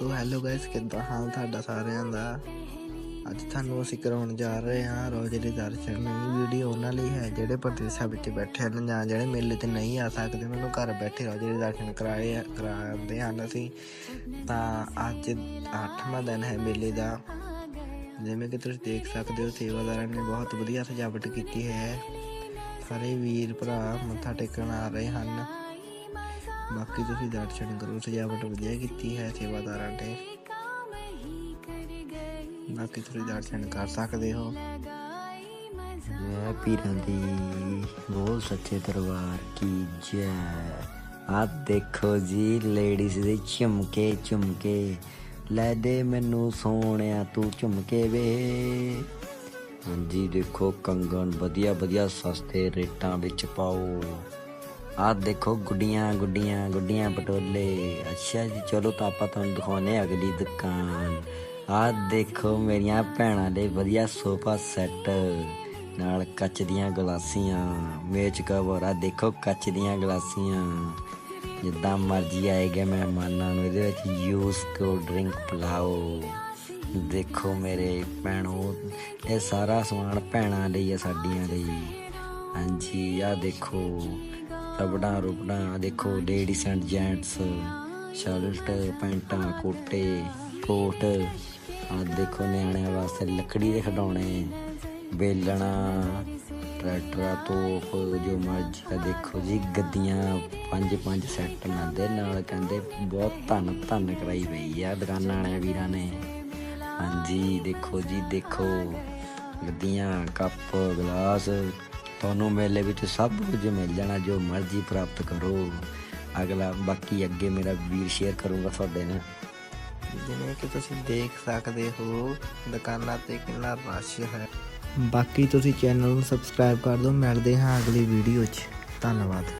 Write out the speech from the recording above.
So hello guys ਕਿੱਦਾਂ ਹਾਲ ਤੁਹਾਡਾ ਸਾਰਿਆਂ ਦਾ? ਅੱਜ ਤੁਹਾਨੂੰ ਅਸੀਂ ਕਰਾਉਣ ਜਾ ਰਹੇ ਹਾਂ ਰੋਜ਼ ਦੇ ਦਰਸ਼ਨ ਇਹ ਵੀਡੀਓ ਉਹਨਾਂ ਲਈ ਹੈ ਜਿਹੜੇ ਪ੍ਰਦੇਸ਼ਾਂ ਵਿੱਚ ਬੈਠੇ ਹਨ ਜਾਂ ਜਿਹੜੇ ਮੇਲੇ ਤੇ ਨਹੀਂ ਆ ਸਕਦੇ, ਉਹਨਾਂ ਨੂੰ ਘਰ ਬੈਠੇ ਰੋਜ਼ ਦੇ ਦਰਸ਼ਨ ਕਰਾਏ, ਕਰਾਉਂਦੇ ਹਨ ਅਸੀਂ। ਤਾਂ ਅੱਜ 8ਵਾਂ ਦਿਨ ਹੈ ਮੇਲੇ ਦਾ। ਜਿਵੇਂ ਕਿ ਤੁਸੀਂ ਦੇਖ ਸਕਦੇ ਹੋ, ਸੇਵਾਦਾਰਾਂ ਨੇ ਬਹੁਤ ਵਧੀਆ ਸਜਾਵਟ ਕੀਤੀ ਹੈ। ਸਾਰੇ ਵੀਰ ਭਰਾ ਮੱਥਾ ਟੇਕਣ ਆ ਰਹੇ ਹਨ। ਬਾਕੀ ਤੁਸੀਂ ਦਰਸ਼ਨ ਕਰੋ, ਸਜਾਵਟ ਵਧੀਆ ਕੀਤੀ ਹੈ, ਸੇਵਾਦਾਰਾਂ ਨੇ ਬਾਕੀ ਤੁਸੀਂ ਦਰਸ਼ਨ ਕਰ ਸਕਦੇ ਹੋ। ਜੈ ਪੀਰਾਂ ਦੀ ਬੋਲ ਸੱਚੇ ਦਰਬਾਰ ਕੀ ਜੈ। ਆ ਦੇਖੋ ਜੀ ਲੇਡੀਜ਼ ਦੇ ਝੁਮਕੇ ਝੁਮਕੇ। ਲੈ ਦੇ ਮੈਨੂੰ ਸੋਹਣਿਆ ਤੂੰ ਝੁਮਕੇ ਵੇ। ਹਾਂਜੀ, ਦੇਖੋ ਕੰਗਣ ਵਧੀਆ ਵਧੀਆ ਸਸਤੇ ਰੇਟਾਂ ਵਿੱਚ ਪਾਓ। ਆਹ ਦੇਖੋ ਗੁੱਡੀਆਂ ਗੁੱਡੀਆਂ ਗੁੱਡੀਆਂ, ਪਟੋਲੇ। ਅੱਛਾ ਜੀ, ਚਲੋ ਤਾਂ ਆਪਾਂ ਤੁਹਾਨੂੰ ਦਿਖਾਉਨੇ ਆ ਅਗਲੀ ਦੁਕਾਨ। ਆਹ ਦੇਖੋ ਮੇਰੀਆਂ ਭੈਣਾਂ ਦੇ ਵਧੀਆ ਸੋਫਾ ਸੈੱਟ ਨਾਲ ਕੱਚ ਦੀਆਂ ਗਲਾਸੀਆਂ। ਮੇਚ ਕਵਰ ਆ ਦੇਖੋ ਕੱਚ ਦੀਆਂ ਗਲਾਸੀਆਂ। ਜਿੱਦਾਂ ਮਰਜ਼ੀ ਆਏਗਾ ਮਹਿਮਾਨਾਂ ਨੂੰ, ਇਹਦੇ ਵਿੱਚ ਯੂਸ ਕੋਲਡ ਡਰਿੰਕ ਪਿਲਾਓ। ਦੇਖੋ ਮੇਰੇ ਭੈਣੋ, ਇਹ ਸਾਰਾ ਸਮਾਨ ਭੈਣਾਂ ਲਈ ਹੈ ਸਾਡੀਆਂ ਲਈ ਹਾਂਜੀ ਆ ਦੇਖੋ। ਰਬੜਾਂ, ਰੁਬੜਾਂ, ਦੇਖੋ ਲੇਡੀਜ਼ ਐਂਡ ਜੈਂਟਸ ਸ਼ਰਟ ਪੈਂਟਾਂ, ਕੋਟੇ, ਕੋਟ ਆ ਦੇਖੋ ਨਿਆਣਿਆਂ ਵਾਸਤੇ ਲੱਕੜੀ ਦੇ ਖਿਡੌਣੇ ਬੇਲਣਾ ਟਰੈਕਟਰਾਂ, ਤੋਪ, ਜੋ ਮਰਜ਼ੀ ਆ, ਦੇਖੋ ਜੀ, ਗੱਦੀਆਂ, ਪੰਜ ਪੰਜ ਸੈੱਟ ਦੇ ਨਾਲ ਕਹਿੰਦੇ ਬਹੁਤ ਧੰਨ ਧੰਨ ਕਰਾਈ ਪਈ ਆ ਦੁਕਾਨਾਂ ਵਾਲਿਆਂ, ਵੀਰਾਂ ਨੇ। ਹਾਂਜੀ, ਦੇਖੋ ਜੀ, ਦੇਖੋ, ਗੱਦੀਆਂ, ਕੱਪ, ਗਲਾਸ ਤੁਹਾਨੂੰ ਮੇਲੇ ਵਿੱਚ ਸਭ ਕੁਝ ਮਿਲ ਜਾਣਾ, ਜੋ ਮਰਜ਼ੀ ਪ੍ਰਾਪਤ ਕਰੋ। ਅਗਲਾ, ਬਾਕੀ ਅੱਗੇ ਮੇਰਾ ਵੀਰ ਸ਼ੇਅਰ ਕਰੂੰਗਾ ਤੁਹਾਡੇ ਨਾਲ। ਜਿਵੇਂ ਕਿ ਤੁਸੀਂ ਦੇਖ ਸਕਦੇ ਹੋ, ਦੁਕਾਨਾਂ ਤੇ ਕਿੰਨਾ ਰਸ਼ ਹੈ। ਬਾਕੀ ਤੁਸੀਂ ਚੈਨਲ ਨੂੰ ਸਬਸਕ੍ਰਾਈਬ ਕਰ ਦਿਓ, ਮਿਲਦੇ ਹਾਂ ਅਗਲੀ ਵੀਡੀਓ 'ਚ। ਧੰਨਵਾਦ।